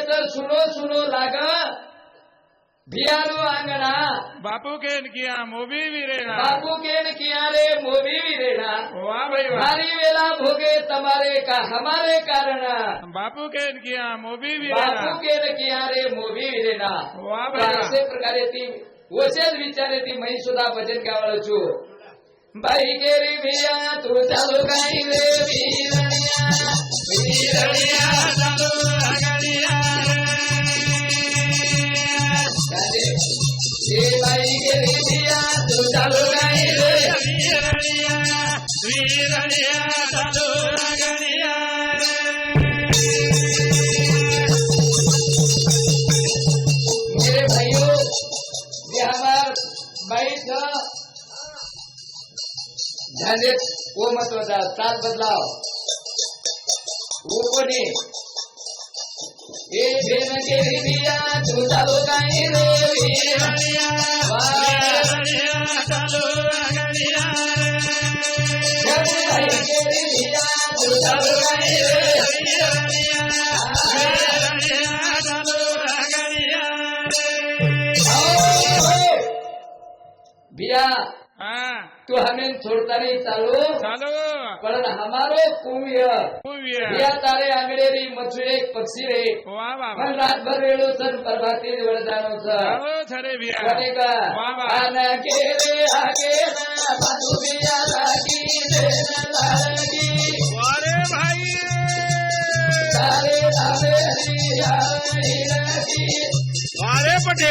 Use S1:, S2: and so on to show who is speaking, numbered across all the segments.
S1: इधर सुनो सुनो लागा बिहारो आंगना
S2: बापू के किया मोबी भी वीरेणा
S1: बापू के किया रे मोबी
S2: भी वीरेणा वाह
S1: भाई भारी वेला भोगे तुम्हारे का हमारे कारण
S2: बापू के किया मोबी
S1: वीरेणा
S2: बापू
S1: के किया रे मोबी
S2: भी
S1: वीरेणा
S2: वाह भाई
S1: असे प्रकारे ती वचन विचारे ती मी सुद्धा भजन गावाला छू बाई गेरी भिया तू चालू काही रे वीरणिया वीरणिया
S2: चालू
S1: चालू
S2: अगडिया
S1: मेरे भाइयों ये महत्त्वाचा सात बदलाव वो कोणी ए केली बिया तू चालू काही रे.
S2: चालू अगडिया
S1: घरी बाई केली बिया तू रे
S2: हाँ.
S1: हमें छोड़ता नहीं चालू.
S2: चालू.
S1: पण हमारो कुव्य. बिया तारे आंगडेरी मथुरे पक्षी रे
S2: वाह वाह
S1: पण रातभर वेळो सर प्रभाती वरदानो सर
S2: चालू छरे भिया
S1: कोणी का
S2: वाह वाह
S1: आना केरे आगे ना बाजू बिया लागी देना लागी.
S2: अरे भाई.
S1: लागी
S2: पटे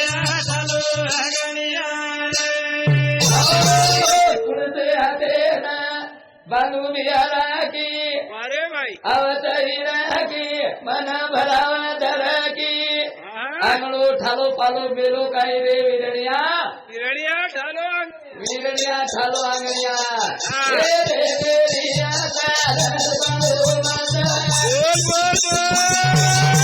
S1: बांधू बिया लागी
S2: अरे भाई.
S1: अवतरी रागी मन भरावा धरगी आंगळो ठालो पालो बेलो काही रे विरण्या
S2: वीरण्या चालू
S1: विरण्या ठालो आंगण्या. रे रे रे रिया दादर बांधो माता.
S2: बोल बोल बोल.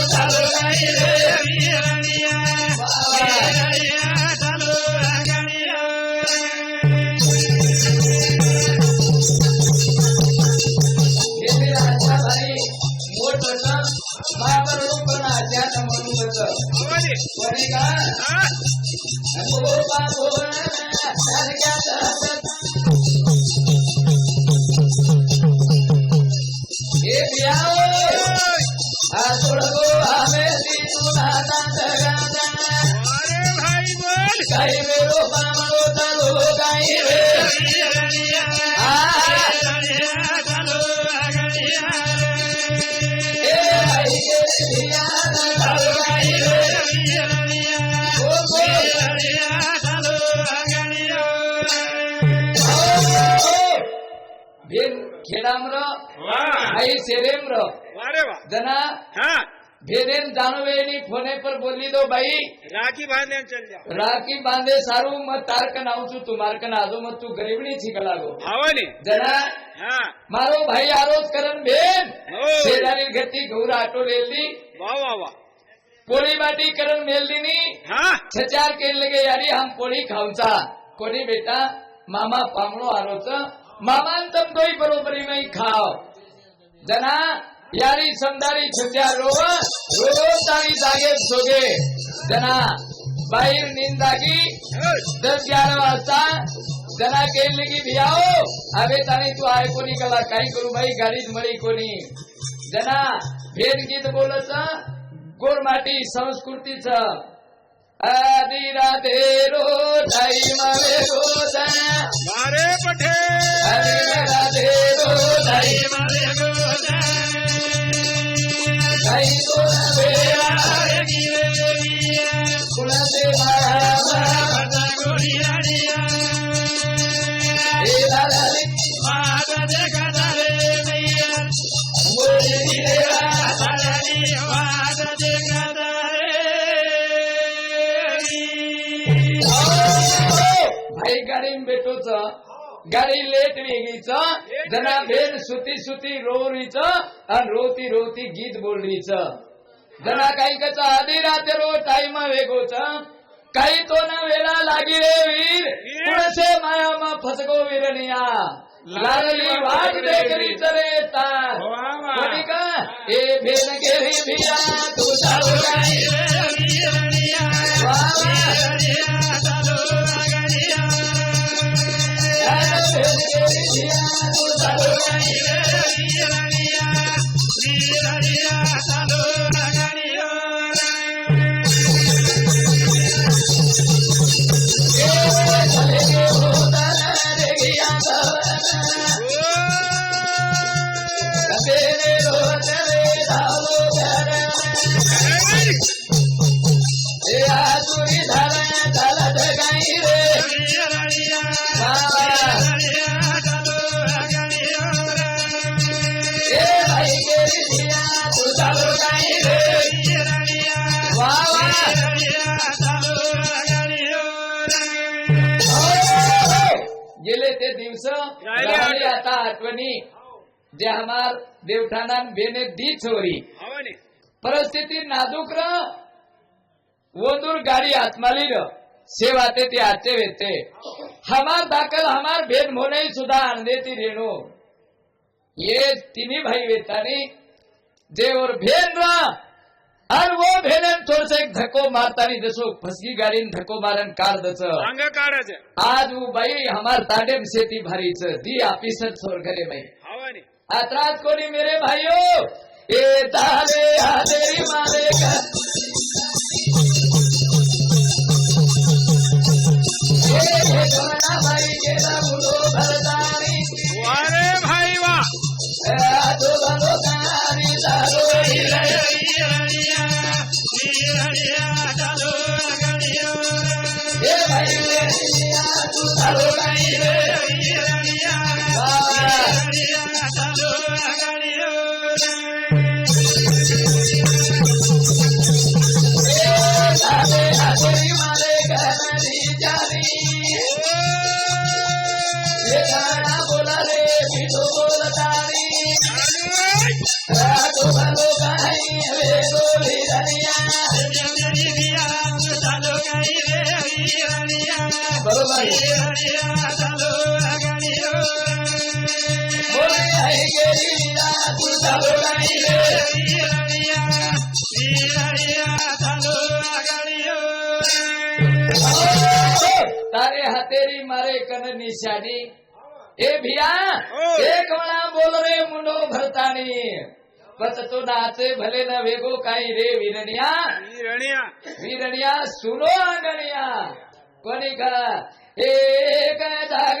S1: रिया भेद खेडाम्र
S2: भाई शेरेम्र
S1: जना भेदेन दानवेनी फोने पर बोली दो भाई
S2: राखी बांधे चल जाओ
S1: राखी बांधे सारू मत तारक नावचू तू मारक ना आजो मत तू गरीबडी छिकला
S2: गो
S1: भावाने.
S2: जना
S1: मारो भाई आरोज करण भेद.
S2: हो.
S1: शेजारी घटी गौर आटो
S2: रेल्ली वा वा
S1: वा. पोळी बाटी करण
S2: मेलदिनी.
S1: छचार केले गे यारी हम पोळी खाऊचा. कोणी बेटा मामा पांगळो आरोच. मामान तम कोई बरोबरी में खाओ जना यारी संदारी छुट्टियाँ रो रो तारी जागे सोगे जना बाहर निंदा की दस ग्यारह वर्षा जना केले की भियाओ. अबे तारी तू आए कोनी कला कहीं करूँ भाई गाड़ी धमड़ी कोनी जना भेद गीत तो बोलो सा गोरमाटी संस्कृति छ अदिरते रोधै मवे रोध
S2: मारे पठे।
S1: अदिरते रोधै मवे रोध
S2: धै गुणवे गुणदेवा
S1: काही गाडी भेटोच गाडी लेट वेगळीच जना भेन सुती सुती रोरीच आणि रोती रोती गीत बोलणीच जना काही कच आधी राते रो टाइम वेगोच काही तो न वेळा लागी रे वीर. पुढसे माया मा फसगो विरनिया. लागली वाट देखरी चरे तार. कोणी का? ए भेन गेली भिया तू चालू नाही ते दिवस आता आठवणी. जे हमार देवठाणा बेने दी छोरी परिस्थिती नाजूक र वोदूर गाडी आत्माली र सेवाते ते आचे वेते हमार दाखल हमार भेद मोने सुद्धा आणदेती रेणू. ये तिन्ही भाई वेतानी देवर भेन र आणि वो भेनन थोडस एक धक्को मारतानी जसो फसगी गाडीन धक्को मारन
S2: अंग काढायचं.
S1: आज वो बाई हमार ताडेम शेती भारीच. दी ऑफिसर छोर करे बाई.
S2: हवाने.
S1: आत्रात कोणी मेरे भाइयों ए तारे हादेरी मारे का? भगवाना भाई के
S2: कन निशानी।
S1: ए भिया एक म्हणा बोल रे मुंडो भरतानी। बस तो नाचे भले न वेगो काही रे विरणिया विरणिया सुनो अंगणिया कोणी एक जाग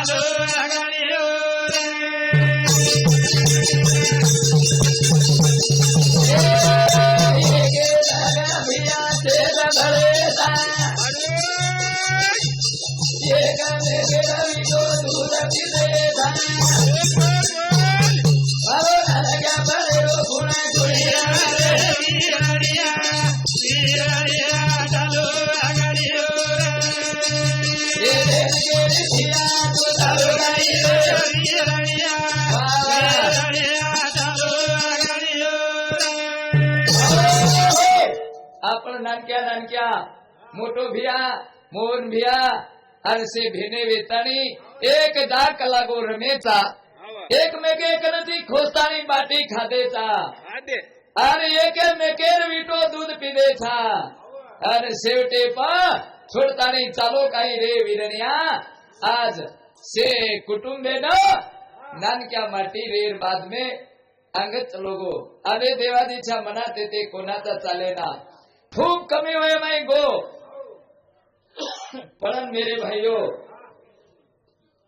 S1: नानक्या नानक्या मोठो भिया मोहन भिया अरसे भेने वेतानी एक दाग लागो रमेचा
S2: हवा
S1: एकमेके करती खोस्तानी बाटी खादेचा
S2: आदे
S1: अरे एकमेकेर विटो दूध पिदेचा अरे शेवटे पा छोडतानी चालो काही रे विरण्या आज से कुटुंबे न नानक्या माटी रेर बाद में अंगत लोगो। अरे देवादीच्या मनात येते कोणाचा चालेना खूप कमी वय माय गो. पण मेरे भाइयो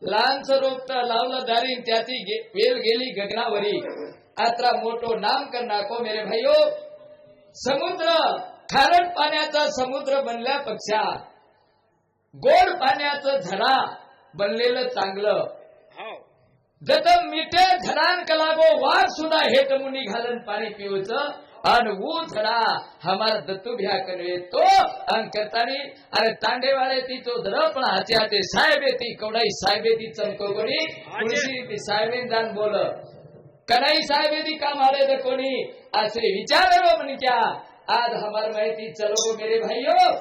S1: लहानस रोपट लावलं दारी त्याची गे- वेल गेली गगनावरी. आत्रा मोठो नाम कर नाको मेरे भाईयो समुद्र खारट पाण्याचा समुद्र बनल्यापेक्षा गोड पाण्याचं झरा बनलेलं चांगलं.
S2: हो
S1: जत मिठे झरान कलागो वाघ सुद्धा हेट मुनी घालन पाणी पिवचं अन झरा हमारा दत्तू भ्या कनवे तो अन करतानी अरे तांडेवाळे ती तो धर पण हाचे हाते साहेब ती कवडाई साहेब ती चमको कोणी? तुळशी ती साहेबीन जाण बोल. कनाई साहेब ती काम आले तर कोणी? असे विचार म्हण क्या. आज हमार माहिती चलो गो मेरे भाईयो.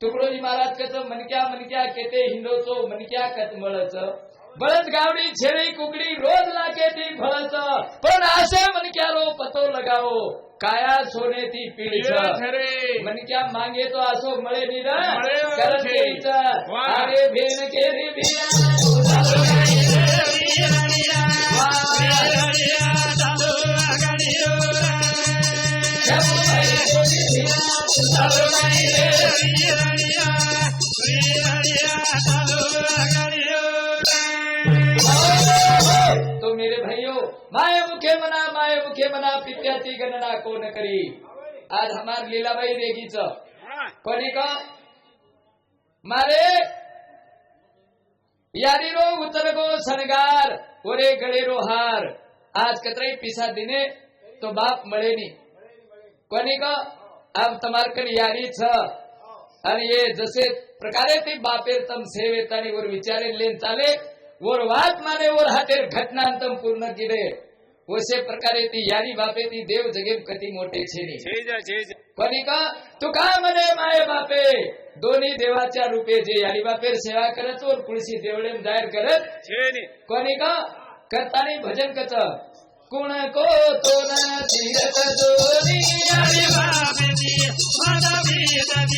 S1: तुकडोजी महाराज कच मनक्या मनक्या केते हिंदोचो मनक्या कत मळच बळच गावडी छेडी कुकडी रोज लाके ती फळच. पण असे मनक्या रो पतो लगावो. काया सोने ती पिढीच. मनक्या मागे तो असो मळे निर
S2: मळे
S1: करत. अरे भेन केली बिया तो मेरे भाइयों माए मुखे मना माए मुखे मना पित्याची गणना कोण करी? आज हमार लीलाबाई रेगीच कोणी का? मारे? यारी रो उतर गो सनगार ओरे गड़े रो हार. आज कतराई पिसा दिने तो बाप मरे नहीं कोनी का? अब तमार कर यारी छ अरे ये जसे प्रकारे ते बापेर तम सेवे तारी वर विचारे लेन चाले ચાલે ઓર વાત માને ઓર હાથેર ઘટના તમ પૂર્ણ કીધે ઓસે પ્રકારે ती यारी बापे ती देव जगे कती मोठे છે ની
S2: છે જા છે જા
S1: कोणी का तू का म्हणे माये बापे दोन्ही देवाच्या रूपे जे यारी बापेर सेवा करत और पुळशी देवळे जाहीर करत
S2: છે ને
S1: कोणी का करतानी भजन कच कुण को तो न तीरथ दोरी यारी कुण को तो न तीरथ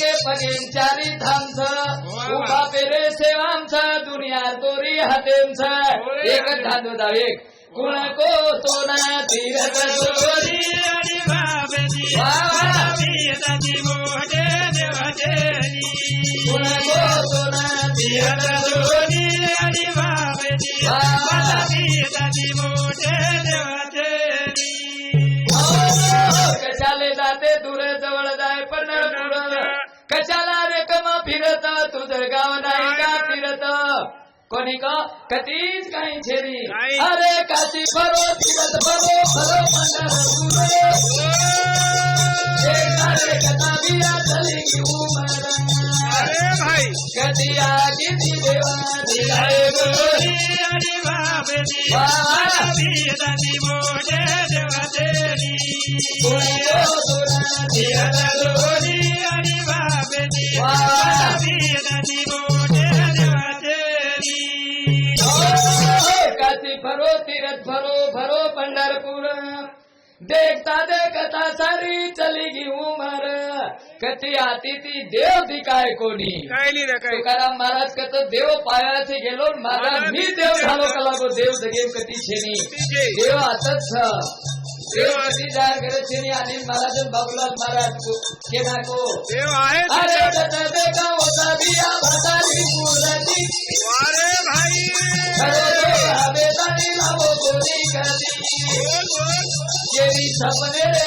S1: तारे येके पगेन चारी धामच उभा पेरे सेवांच दुनिया दोरी हातेंच. एक धांदो दाव एक. कुण को तो ना. तीरथ दोरी को तीरथ दोरी कशाले कोणी का कधीच काही छेरी।
S2: नाही.
S1: अरे काशी भरो फिरत भरो भरो पंढरपूर एकदारे कथा बिया चली घेऊ मला
S2: अरे भाई।
S1: कधी आगी ती देवा दिलाय गोरी कुणी को तुला तीरथ दोरी काशी देखता देखता सारी चली गी उमर कती आती ती देव ती काय कोणी
S2: काय लिहिलं काय
S1: तुकाराम महाराज कत देव पायाचे गेलो माझा मी देव झालो कला गो देव जगेव कती छेनी
S2: तिचे.
S1: देव आतच छ. देव कधी जाहीर करत छेनी आणि महाराज बाबूलाल महाराज को- केना को
S2: देव आहे
S1: अरे
S2: तिथे.
S1: जत देखा होता बिया भातारी पूरती
S2: अरे भाई.
S1: खरो देव हवेदारी लावो कोणी कधी
S2: बोल, बोल.
S1: केली सपने रे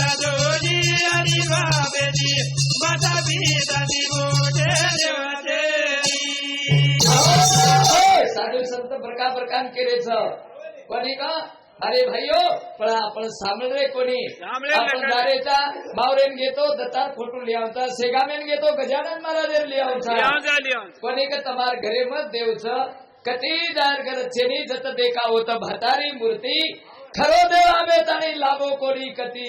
S2: आणि बाबेची माता पिताची मोठे देवाचे
S1: साधू संत प्रकार प्रकार केले कोणी का? अरे भाईयो पण आपण सामळे कोणी. आपण. दारेचा मावरेन घेतो दत्तात फोटो लिहावचा सेगामेन घेतो गजानन महाराज लिहावचा कोणी का तमार घरे मत देवच? कती जार कर छेनी जत देखा होत भतारी मूर्ती. खरो देव आवे ताणी लाभो कोणी कती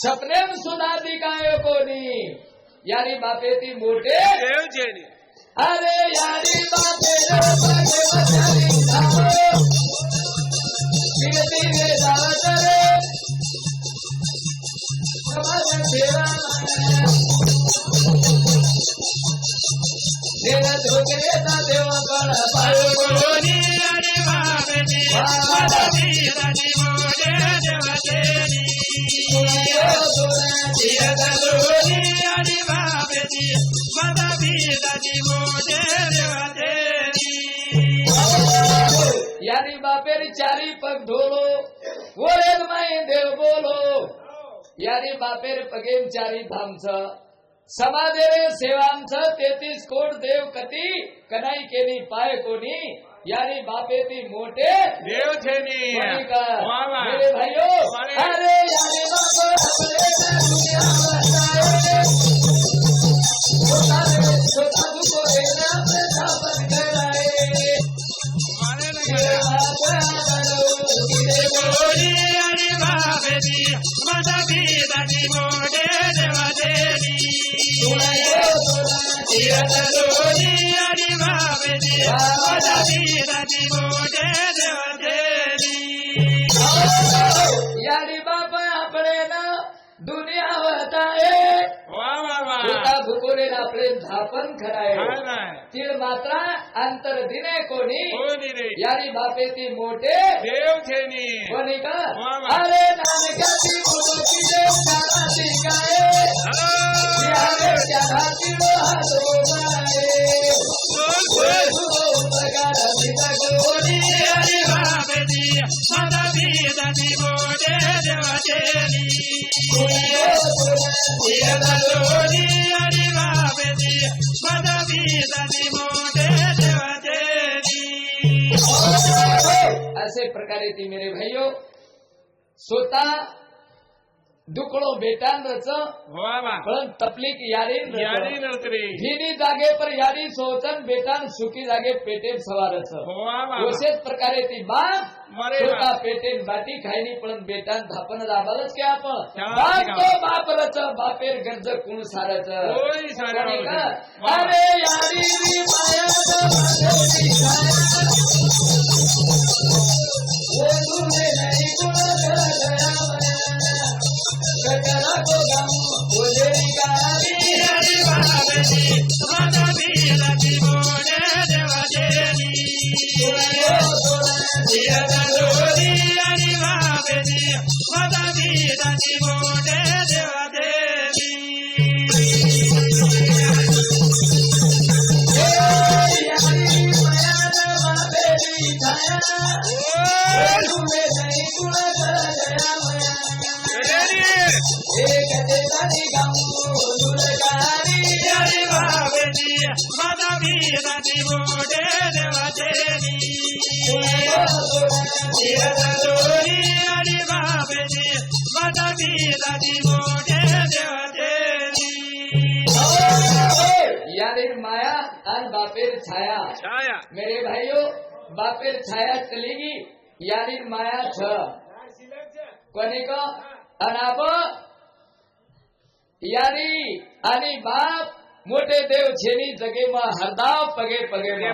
S1: सपनेम सुधा दिकायो कोणी? यारी बापे ती मोठे अरे यारी बापे धीरे धीरे धावत रे देव धोकरेचा देव बळ पायो
S2: कोणी आणि बाबेची
S1: यारी बापेरी चारी पग ढोलो वरेद माई देव बोलो। यारी बापेर पगेम चारी धामच समाधे रे सेवांच तेतीस कोट देव कती कनाई केली पाय कोणी यारी बापे ती मोठे
S2: देवचे
S1: कोणी का?
S2: वा वा
S1: मेरे भाइयों. अरे यारी बापे अपने दुनिया बसाए छोटा छोटा दुखो रे नाम स्थापन कराए।
S2: माने ना कोणी आणि बाबेची माता पिताची मोठे देवाचे कोणी आणि
S1: झापण खराय. तीळ मात्रा अंतर दिने कोणी?
S2: रे?
S1: यारी बापे ती मोठे.
S2: देवचेनी
S1: कोणी का. अरे नानकाची मुलगी देव गाये. असे प्रकारे ती मेरे भाइयों स्वतः दुकड़ो बेटान रच
S2: वा वा
S1: पण तपलीक
S2: यारी
S1: भीनी जागे पर यारी सोचन बेटान सुखी जागे पेटेन सवारच.
S2: वा
S1: असेच प्रकारे ती बाप स्वतः. पेटेन बाटी खायनी पण बेटान धापन दाबालच की आपण? बाप
S2: शिकावं.
S1: तो बाप रच बापेर गरज कुण सारच. का?
S2: वा.
S1: अरे यारी
S2: आणि बाबेची माता पिताची मोठे देवाचे
S1: यारी माया और बापेर छाया.
S2: छाया.
S1: मेरे भाइयों बापेर छाया चलेगी यारी माया छ. को? अनाप यारी आणि बाप मोठे देव छेनी जगेमा हरदाव पगे पगे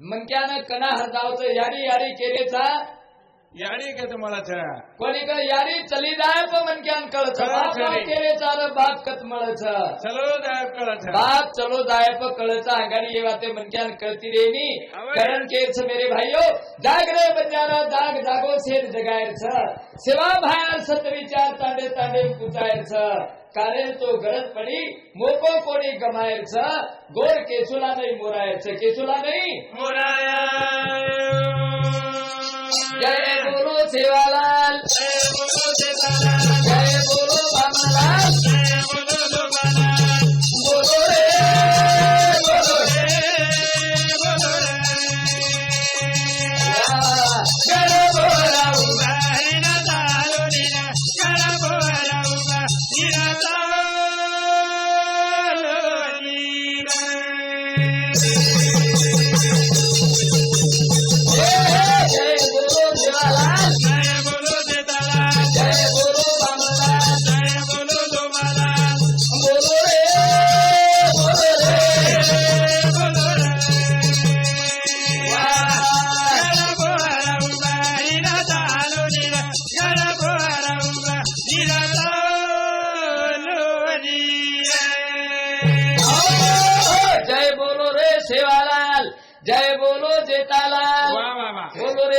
S1: मनक्यानं कना हरदावचं यारी यारी केलेचा
S2: याडी का तुम्हाला छाया
S1: कोणी का यारी चली जाय पण मनक्यान कळच
S2: कळच
S1: बाप
S2: रे.
S1: केले चाल बाप कत मळच
S2: चलो जाय कळत
S1: बाप चलो दाय पर कळचा आघाडी ये बातें मनक्यान कळती रेनी
S2: अवय.
S1: करण के छ मेरे भाइयों जाग रे बंजारा जाग जागो शेर जगायर छ। सेवा भाया सत विचार तांडे तांडे कुचायर छ। कारेल तो गरज पडी मोको कोणी गमायर छ। गोर केसुला नाही मोरायर छ। केसुला नाही?
S2: मोराया।
S1: सेवालाल
S2: जय बोलो सीताराम,
S1: जय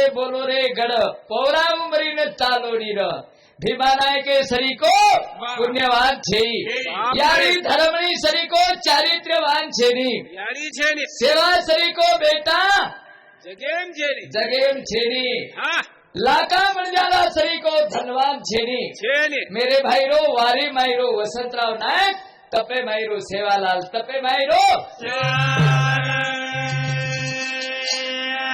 S1: बोलो रे गड पौरा उमरीने चालोडीर
S2: शरी सरीको पुण्यवान
S1: छे यारी
S2: धर्मणी यारी चारित्र्यवान छेनी.
S1: सेवा सरीको बेटा जगेम छेनी. जगेम छेनी. लाका मंजाला शरी को धनवान छेनी. मेरे भाई रो वारी मायरो वसंतराव नायक तपे मायरो सेवालाल तपे माई रो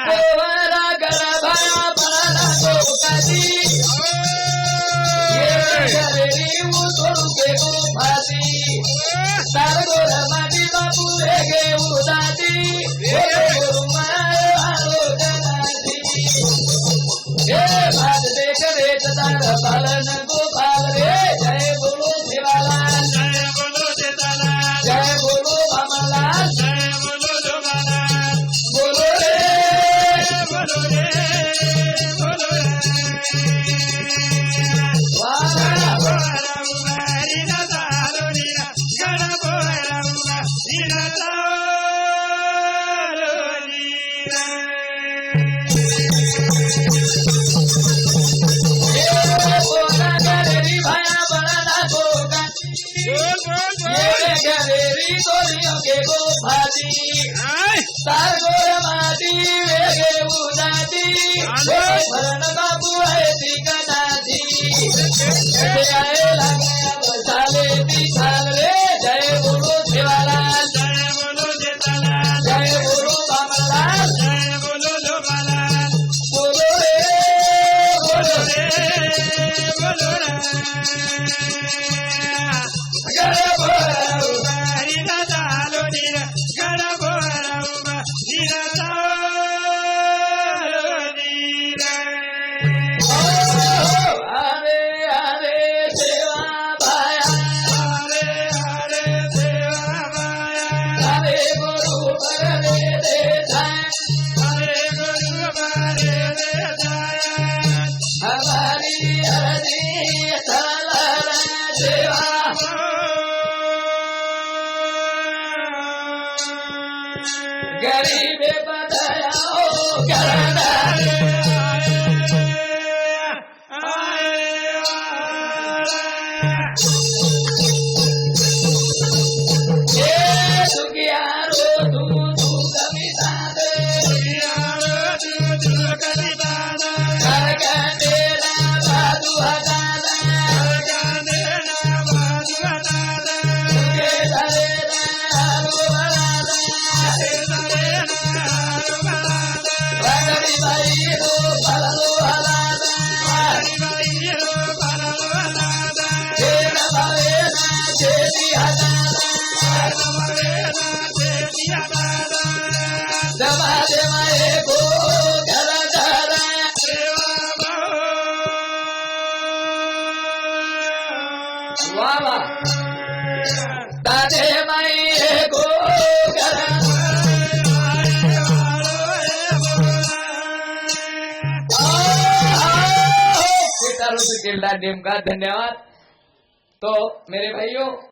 S1: देवाला गरभरा पाला तो कधी सोडू देऊ फाशी तार गोर माझी बापू हे घेऊ दादी हे भात देश रेट तार पालन शरण बाबू हरती कदाची नेमका धन्यवाद। तो मेरे भाइयों